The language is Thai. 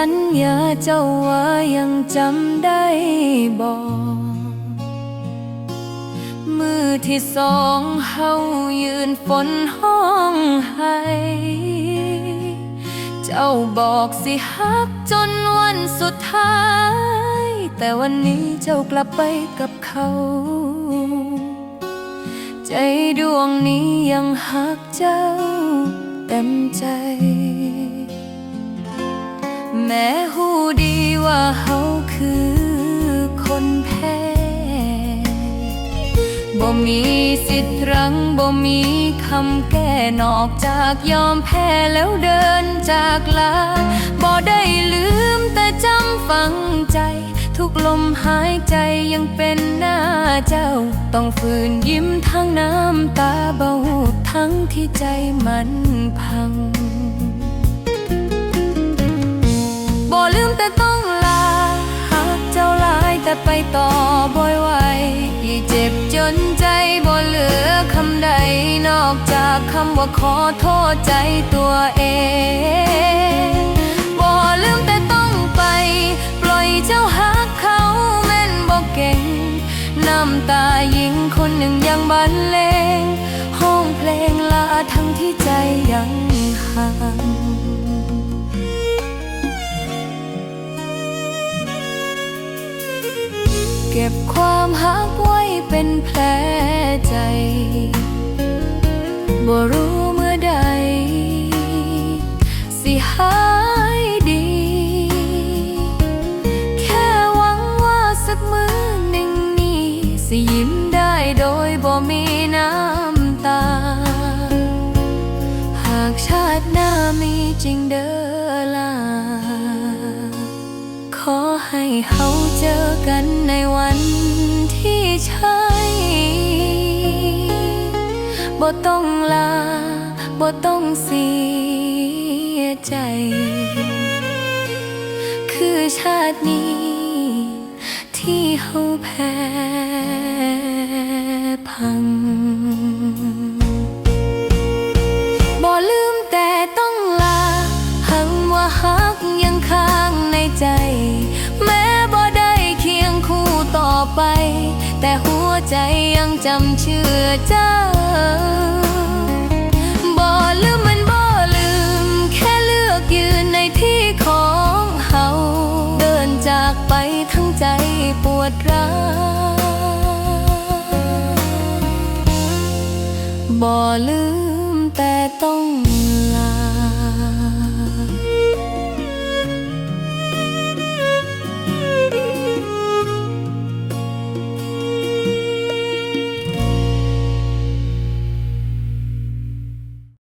สัญญาเจ้าว่ายังจำได้บอกมือที่สองเฮายืนฝนห้องให้เจ้าบอกสิฮักจนวันสุดท้าย แต่วันนี้เจ้ากลับไปกับเขา ใจดวงนี้ยังฮักเจ้าเต็มใจ แม้หูดีว่าเฮาคือคนแพ้บ่มีสิทธิ์รั้งบ่มีคำแก้นอกจากยอมแพ้แล้วเดินจากลาบ่ได้ลืมแต่จำฝังใจ ทุกลมหายใจยังเป็นหน้าเจ้า ต้องฝืนยิ้มทั้งน้ำตาเบาทั้งที่ใจมันพัง ไปต่อบ่อยไหวอีเจ็บจนใจบ่เหลือคำใดนอกจากคำว่าขอโทษใจตัวเองบ่ลืมแต่ต้องไป ปล่อยเจ้าหักเขาแม่นบ่เก่ง น้ำตาหญิงคนหนึ่งยังบรรเลงห้องเพลงลาทั้งที่ใจยังห่าง เก็บความหักไว้เป็นแผลใจบ่รู้เมื่อใด สิหายดี แค่หวังว่าสักมือหนึ่งนี้ สิยิ้มได้โดยบ่มีน้ำตา หากชาติหน้ามีจริงเด้อล่ะ ให้เฮาเจอกันในวันที่ใช่บ่ต้องลาบ่ต้องเสียใจ คือชาตินี้ที่เฮาแพ้พัง ใจยังจำเชื่อเจ้าบ่ลืมมันบ่ลืม แค่เลือกยืนในที่ของเฮาเดินจากไปทั้งใจปวดร้าวบ่ลืมแต่ต้อ